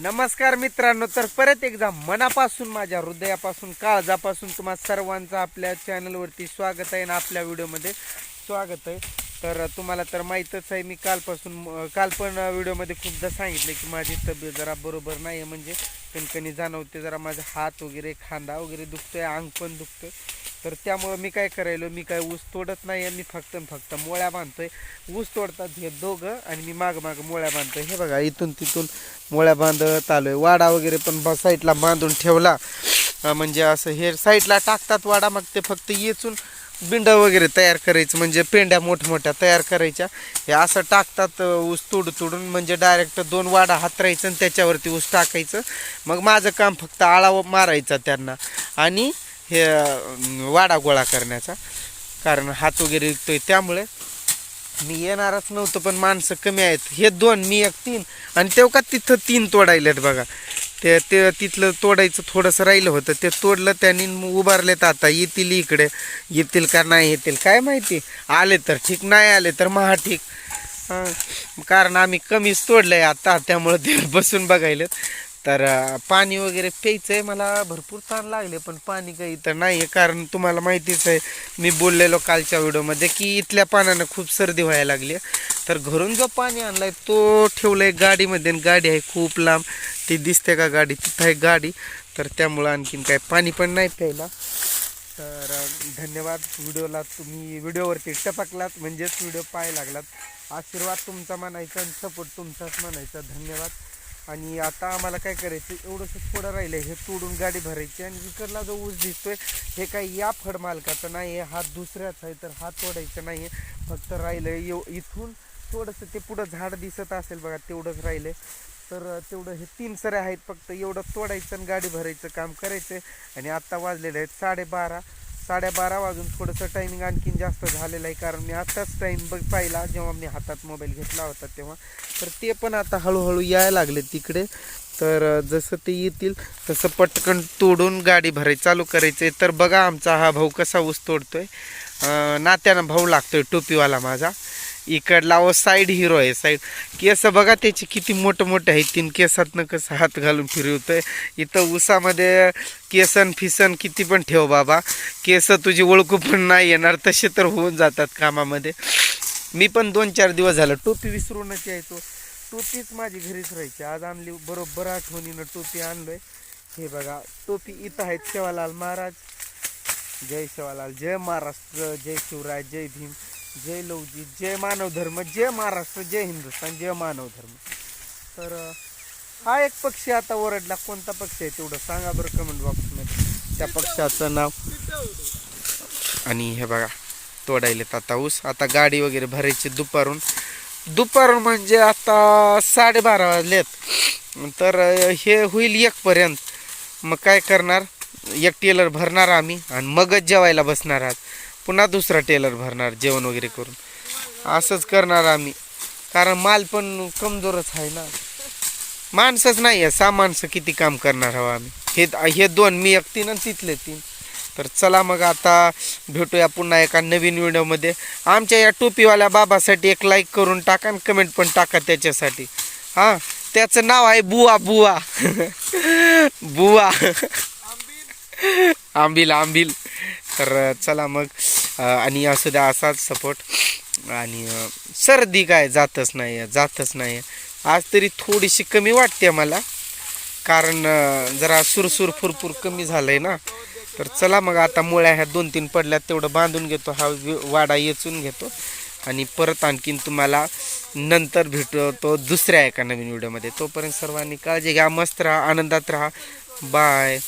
नमस्कार मित्रांनो तर परत एकदा मनापासून माझ्या हृदयापासून काळजापासून तुम्हा सर्वांचं आपल्या चॅनलवरती स्वागत आहे आणि आपल्या व्हिडिओमध्ये स्वागत आहे. तर तुम्हाला तर माहीतच आहे मी कालपासून काल पण व्हिडिओमध्ये खूपदा सांगितलं की माझी तब्येत जरा बरोबर नाही आहे म्हणजे कणकणी जाणवते जरा माझा हात वगैरे खांदा वगैरे दुखतोय अंग पण दुखतं तर त्यामुळं मी काय करायलो मी काय ऊस तोडत नाही आहे मी फक्त फक्त मोळ्या बांधतोय. ऊस तोडतात हे दोघं आणि मी मागं मागं मोळ्या बांधतोय. हे बघा इथून तिथून मोळ्या बांधत आलोय. वाडा वगैरे पण ब- साईडला बांधून ठेवला. म्हणजे असं हे साईडला टाकतात वाडा मग ते फक्त येचून बिंड वगैरे तयार करायचं म्हणजे पेंड्या मोठमोठ्या तयार करायच्या. हे असं टाकतात ऊस तोड तोडून म्हणजे डायरेक्ट दोन वाडा हातरायचं आणि त्याच्यावरती ऊस टाकायचं. मग माझं काम फक्त आळा मारायचा त्यांना. आणि हे वाडा गोळा करण्याचा कारण हात वगैरे विकतोय त्यामुळे. मी येणारच नव्हतं पण माणसं कमी आहेत. हे दोन मी एक तीन. आणि तेव्हा का तिथं तीन तोडायलेत बघा. ते ते तिथलं तोडायचं थोडंसं राहिलं होतं. ते तोडलं त्यांनी मग उभारलेत आता. येतील इकडे. येतील का नाही येतील? काय माहिती? आले तर ठीक नाही आले तर महा ठीक. कारण आम्ही कमीच तोडलं आहे आता. त्यामुळं ते बसून बघायलेत. तर पाणी वगैरे प्यायचं आहे मला. भरपूर ताण लागले पण पाणी काही इथं नाही आहे कारण तुम्हाला माहितीच आहे मी बोललेलो कालच्या व्हिडिओमध्ये की इथल्या पाण्यानं खूप सर्दी व्हायला लागली आहे. तर घरून जो पाणी आणलाय तो ठेवलाय गाडीमध्ये. आणि गाडी आहे खूप लांब. ती दिसते का गाडी? तिथं आहे गाडी. तर त्यामुळं आणखीन काय पाणी पण नाही प्यायला. तर धन्यवाद व्हिडिओला. तुम्ही व्हिडिओवरती टपकलात म्हणजेच व्हिडिओ पाहायला लागलात. आशीर्वाद तुमचा म्हणायचा आणि सपोर्ट तुमचाच म्हणायचा. धन्यवाद. आणि आता आम्हाला काय करायचं एवढंसं थोडं राहिलं हे तोडून गाडी भरायची आणि इकडला जो ऊस दिसतोय हे काही या फड मालकाचा नाही आहे हा दुसऱ्याचा आहे तर हा तोडायचा नाही आहे. फक्त राहिलं येऊ इथून थोडंसं ते पुढं झाड दिसत असेल बघा तेवढंच राहिलं तर तेवढं हे तीन सरे आहेत फक्त एवढं तोडायचं आणि गाडी भरायचं काम करायचं आणि आत्ता वाजलेलं आहेत साडेबारा. साडेबारा वाजून थोडंसं टायमिंग आणखीन जास्त झालेलं आहे कारण मी आत्ताच टाईम बघ पाहिला जेव्हा मी हातात मोबाईल घेतला होता तेव्हा. तर ते पण आता हळूहळू यायला लागले तिकडे. तर जसं ते येतील तसं पटकन तोडून गाडी भरायची चालू करायचं आहे. तर बघा आमचा हा भाऊ कसा ऊस तोडतोय. नात्यानं भाऊ लागतोय टोपीवाला माझा. इकडला व साईड हिरो आहे साईड केस बघा त्याचे किती मोठं मोठे आहेत. तीन केसातनं कसं हात घालून फिरवतोय. इथं उसामध्ये केसन फिसन किती पण ठेव बाबा. केस तुझी ओळखू पण नाही येणार. तसे तर होऊन जातात कामामध्ये. मी पण दोन चार दिवस झालं टोपी विसरूनच यायचो. टोपीच माझी घरीच राहायची. आज आणली बरोबर आठवणीनं टोपी आणलोय. हे बघा टोपी इथं आहेत शेवालाल महाराज. जय शिवालाल. जय महाराष्ट्र. जय शिवराय. जय भीम. जय लवजी जय मानव धर्म जय महाराष्ट्र जय हिंदुस्थान जय मानव धर्म. तर हा एक पक्षी आता ओरडला. कोणता पक्षी आहे तेवढं सांगा बरं कमेंट बॉक्समध्ये त्या पक्षाचं नाव. आणि हे बघा तोडायलेत आता ऊस. आता गाडी वगैरे भरायची दुपारून. दुपारून म्हणजे आता साडेबारा वाजलेत. तर हे होईल एकपर्यंत. मग काय करणार? एक टेलर भरणार आम्ही आणि मगच जेवायला बसणार आहात पुन्हा दुसरा टेलर भरणार जेवण वगैरे करून. असंच करणार आम्ही. कारण माल पण कमजोरच आहे ना. माणसंच नाही आहे सहा माणसं किती काम करणार हवं आम्ही. हे हे दोन मी एक तीन आणि तिथले तीन. तर चला मग आता भेटूया पुन्हा एका नवीन व्हिडिओमध्ये. आमच्या या टोपीवाल्या बाबासाठी एक लाईक करून टाका आणि कमेंट पण टाका त्याच्यासाठी. हां त्याचं नाव आहे बुवा बुवा. बुवा. आंबील आंबील. तर चला मग. आणि असू द्या असाच सपोर्ट आणि सर्दी काय जातच नाही जातच नाही आज तरी थोडीशी कमी वाटते मला. कारण जरा सुरसुर फुरफुर कमी झालं आहे ना. तर चला मग आता मुळ्या ह्या दोन तीन पडल्यात तेवढं बांधून घेतो हा वि- वाडा येचून घेतो. आणि परत आणखीन तुम्हाला नंतर भेटतो दुसऱ्या एका नवीन व्हिडिओमध्ये. तोपर्यंत सर्वांनी काळजी घ्या मस्त राहा आनंदात राहा. बाय.